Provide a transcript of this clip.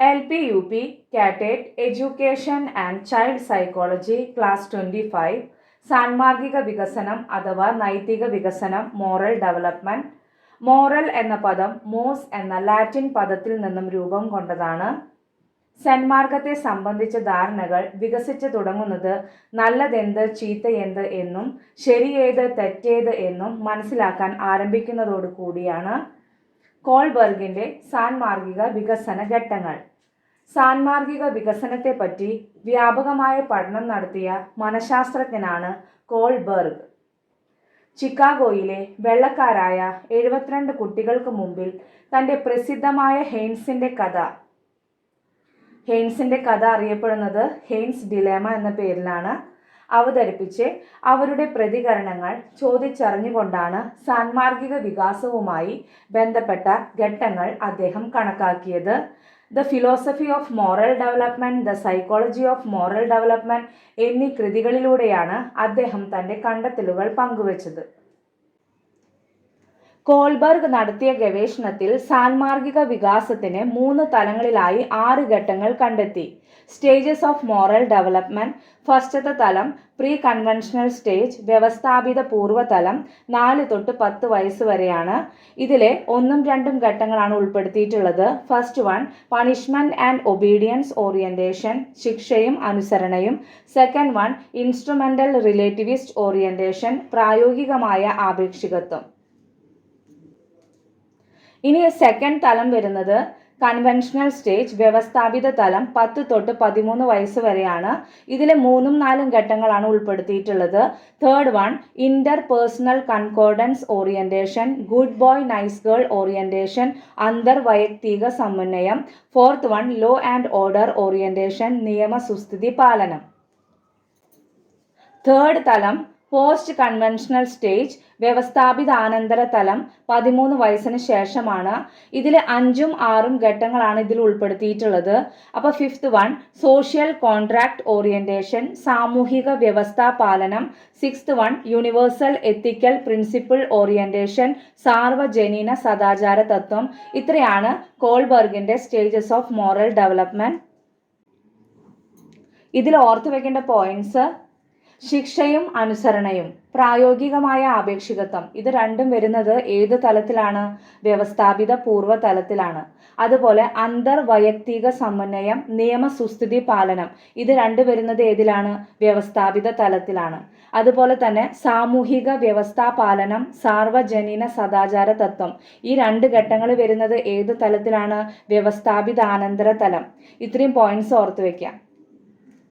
L P U P കാറ്റേറ്റ് education and child psychology class twenty five സാൻമാർഗിക വികസനം അഥവാ നൈതിക വികസനം മോറൽ ഡെവലപ്മെന്റ് മോറൽ എന്ന പദം മോസ് എന്ന ലാറ്റിൻ പദത്തിൽ നിന്നും രൂപം കൊണ്ടതാണ്. സന്മാർഗത്തെ സംബന്ധിച്ച ധാരണകൾ വികസിച്ചു തുടങ്ങുന്നത് നല്ലതെന്ത് ചീത്തയെന്ത് എന്നും ശരിയേത് തെറ്റേത് എന്നും മനസ്സിലാക്കാൻ ആരംഭിക്കുന്നതോടു കൂടിയാണ് കോൾബർഗിന്റെ സാൻമാർഗിക വികസന ഘട്ടങ്ങൾ. സാൻമാർഗിക വികസനത്തെപ്പറ്റി വ്യാപകമായ പഠനം നടത്തിയ മനഃശാസ്ത്രജ്ഞനാണ് കോൾബർഗ്. ചിക്കാഗോയിലെ വെള്ളക്കാരായ എഴുപത്തിരണ്ട് കുട്ടികൾക്ക് മുമ്പിൽ തന്റെ പ്രസിദ്ധമായ ഹെയ്ൻസിന്റെ കഥ. ഹെയ്ൻസിന്റെ കഥ അറിയപ്പെടുന്നത് ഹെയ്ൻസ് ഡിലേമ എന്ന പേരിലാണ്. അവതരിപ്പിച്ച് അവരുടെ പ്രതികരണങ്ങൾ ചോദിച്ചറിഞ്ഞുകൊണ്ടാണ് സാൻമാർഗിക വികാസവുമായി ബന്ധപ്പെട്ട ഘട്ടങ്ങൾ അദ്ദേഹം കണക്കാക്കിയത്. The philosophy of moral development the psychology of moral development എന്നീ കൃതികളിലൂടെയാണ് അദ്ദേഹം തന്റെ കണ്ടെത്തലുകൾ പങ്കുവച്ചത്. കോൾബർഗ് നടത്തിയ ഗവേഷണത്തിൽ സാൻമാർഗിക വികാസത്തിന് മൂന്ന് തലങ്ങളിലായി ആറ് ഘട്ടങ്ങൾ കണ്ടെത്തി. സ്റ്റേജസ് ഓഫ് മോറൽ ഡെവലപ്മെന്റ് ഫസ്റ്റത്തെ തലം പ്രീ കൺവെൻഷണൽ സ്റ്റേജ് വ്യവസ്ഥാപിത പൂർവതലം നാല് തൊട്ട് പത്ത് വയസ്സ് വരെയാണ്. ഇതിലെ ഒന്നും രണ്ടും ഘട്ടങ്ങളാണ് ഉൾപ്പെടുത്തിയിട്ടുള്ളത്. First one punishment and obedience orientation ശിക്ഷയും അനുസരണയും. Second one instrumental relativist orientation പ്രായോഗികമായ ആപേക്ഷികത്വം. ഇനി സെക്കൻഡ് തലം വരുന്നത് കൺവെൻഷണൽ സ്റ്റേജ് വ്യവസ്ഥാപിത തലം പത്ത് തൊട്ട് പതിമൂന്ന് വയസ്സ് വരെയാണ്. ഇതിലെ മൂന്നും നാലും ഘട്ടങ്ങളാണ് ഉൾപ്പെടുത്തിയിട്ടുള്ളത്. Third one interpersonal concordance orientation good boy nice girl orientation അന്തർവൈയക്തിക സമന്വയം. Fourth one law and order orientation നിയമസുസ്ഥിതി പാലനം. തേർഡ് തലം പോസ്റ്റ് കൺവെൻഷണൽ സ്റ്റേജ് വ്യവസ്ഥാപിതാനന്തര തലം പതിമൂന്ന് വയസ്സിന് ശേഷമാണ്. ഇതിൽ അഞ്ചും ആറും ഘട്ടങ്ങളാണ് ഇതിൽ ഉൾപ്പെടുത്തിയിട്ടുള്ളത്. അപ്പോൾ fifth one social contract orientation സാമൂഹിക വ്യവസ്ഥാ പാലനം. Sixth one universal ethical principle orientation സാർവജനീന സദാചാര തത്വം. ഇത്രയാണ് കോൾബർഗിന്റെ സ്റ്റേജസ് ഓഫ് മോറൽ ഡെവലപ്മെന്റ്. ഇതിൽ ഓർത്തു വെക്കേണ്ട പോയിന്റ്സ് ശിക്ഷയും അനുസരണയും പ്രായോഗികമായ ആപേക്ഷികത്വം ഇത് രണ്ടും വരുന്നത് ഏത് തലത്തിലാണ്? വ്യവസ്ഥാപിത പൂർവ തലത്തിലാണ്. അതുപോലെ അന്തർവൈയക്തിക സമന്വയം നിയമ സുസ്ഥിതി പാലനം ഇത് രണ്ടു വരുന്നത് ഏതിലാണ്? വ്യവസ്ഥാപിത തലത്തിലാണ്. അതുപോലെ തന്നെ സാമൂഹിക വ്യവസ്ഥാ പാലനം സാർവജനീന സദാചാര തത്വം ഈ രണ്ട് ഘട്ടങ്ങൾ വരുന്നത് ഏത് തലത്തിലാണ്? വ്യവസ്ഥാപിതാനന്തര തലം. ഇത്രയും പോയിന്റ്സ് ഓർത്ത് വെക്കാം